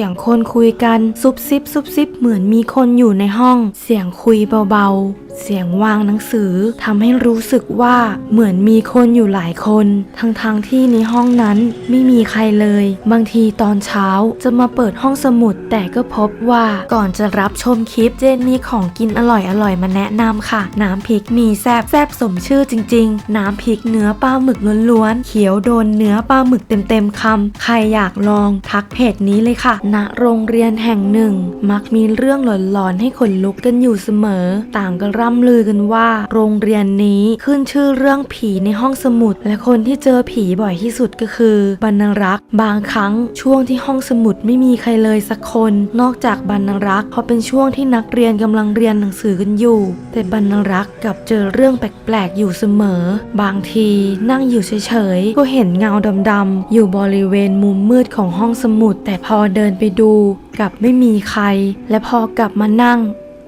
สียงคนคุยกันซุบซิบซุบซิบเหมือนมีคนอยู่ในห้อง เสียงคุยเบาๆ เสียงวางหนังสือทำให้รู้สึกว่าเหมือนมีคนอยู่หลายคน ทั้งๆทที่ในห้องนั้นไม่มีใครเลย บางทีตอนเช้าจะมาเปิดห้องสมุด แต่ก็พบว่าก่อนจะรับชมคลิปเจนมีของกินอร่อยๆมาแนะนำค่ะ น้ำพริกมีแซบแซบสมชื่อจริง ๆ น้ำพริกเนื้อปลาหมึกล้วนๆเขียวโดนเนื้อปลาหมึกเต็มๆคำใครอยากลองทักเพจนี้เลยค่ะณโรงเรียนแห่งหนึ่ง มักมีเรื่องหลอนๆให้ขนลุกกันอยู่เสมอ ต่างก็ร่ำลือกันว่า โรงเรียนนี้ขึ้นชื่อเรื่องผีในห้องสมุด และคนที่เจอผีบ่อยที่สุดก็คือบรรณรักษ์บางครั้งช่วงที่ห้องสมุดไม่มีใครเลยสักคน นอกจากบรรณรักษ์เพราะเป็นช่วงที่นักเรียนกำลังเรียนหนังสือกันอยู่ แต่บรรณรักษ์กับเจอเรื่องแปลกๆอยู่เสมอ บางทีนั่งอยู่เฉยๆก็เห็นเงาดำๆอยู่บริเวณมุมมืดของห้องสมุด แต่พอเดินไปดูกลับไม่มีใคร และพอกลับมานั่ง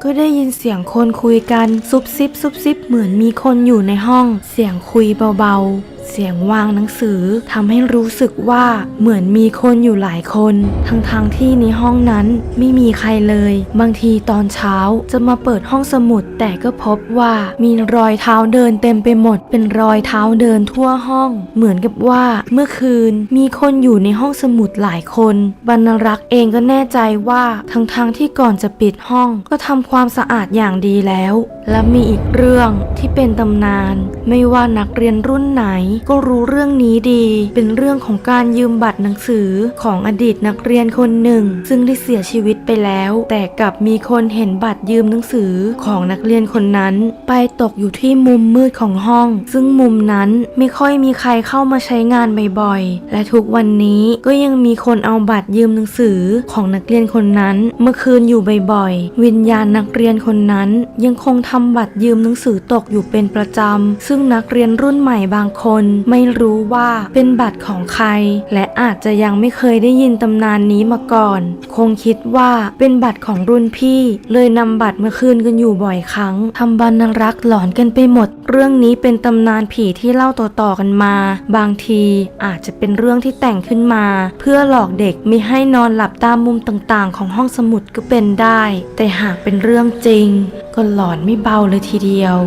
ก็ได้ยินเสียงคนคุยกันซุบซิบซุบซิบเหมือนมีคนอยู่ในห้อง เสียงคุยเบาๆ สียงวางหนังสือทำให้รู้สึกว่าเหมือนมีคนอยู่หลายคน ทั้งๆทที่ในห้องนั้นไม่มีใครเลย บางทีตอนเช้าจะมาเปิดห้องสมุด แต่ก็พบว่ามีรอยเท้าเดินเต็มไปหมด เป็นรอยเท้าเดินทั่วห้อง เหมือนกับว่าเมื่อคืนมีคนอยู่ในห้องสมุดหลายคน บรรรักษ์เองก็แน่ใจว่าทั้งๆทที่ก่อนจะปิดห้องก็ทำความสะอาดอย่างดีแล้ว และมีอีกเรื่องที่เป็นตำนาน ไม่ว่านักเรียนรุ่นไหนก็รู้เรื่องนี้ดี เป็นเรื่องของการยืมบัตรหนังสือของอดีตนักเรียนคนหนึ่ง ซึ่งได้เสียชีวิตไปแล้ว แต่กลับมีคนเห็นบัตรยืมหนังสือของนักเรียนคนนั้น ไปตกอยู่ที่มุมมืดของห้อง ซึ่งมุมนั้นไม่ค่อยมีใครเข้ามาใช้งานบ่อยๆ และทุกวันนี้ก็ยังมีคนเอาบัตรยืมหนังสือของนักเรียนคนนั้นเมื่อคืนอยู่บ่อยๆ วิญญาณนักเรียนคนนั้นยังคงทำบัตรยืมหนังสือตกอยู่เป็นประจำ ซึ่งนักเรียนรุ่นใหม่บางคนไม่รู้ว่าเป็นบัตรของใคร และอาจจะยังไม่เคยได้ยินตำนานนี้มาก่อน คงคิดว่าเป็นบัตรของรุ่นพี่ เลยนำบัตรมาคืนกันอยู่บ่อยครั้งทำบรรณรักษ์หลอนกันไปหมด เรื่องนี้เป็นตำนานผีที่เล่าต่อๆกันมา บางทีอาจจะเป็นเรื่องที่แต่งขึ้นมา เพื่อหลอกเด็กไม่ให้นอนหลับตามมุมต่างๆ ของห้องสมุดก็เป็นได้ แต่หากเป็นเรื่องจริง ก็หลอนไม่เบาเลยทีเดียว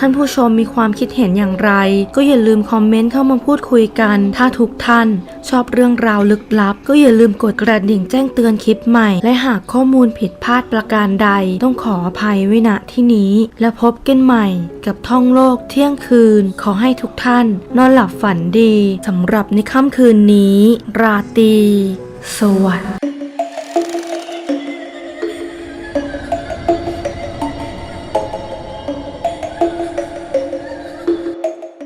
ท่านผู้ชมมีความคิดเห็นอย่างไร ก็อย่าลืมคอมเมนต์เข้ามาพูดคุยกัน ถ้าทุกท่าน ชอบเรื่องราวลึกลับ ก็อย่าลืมกดกระดิ่งแจ้งเตือนคลิปใหม่ และหากข้อมูลผิดพลาดประการใด ต้องขออภัยไว้ณที่นี้ และพบกันใหม่ กับท่องโลกเที่ยงคืน ขอให้ทุกท่าน นอนหลับฝันดีสำหรับในค่ำคืนนี้ ราตรีสวัสดิ์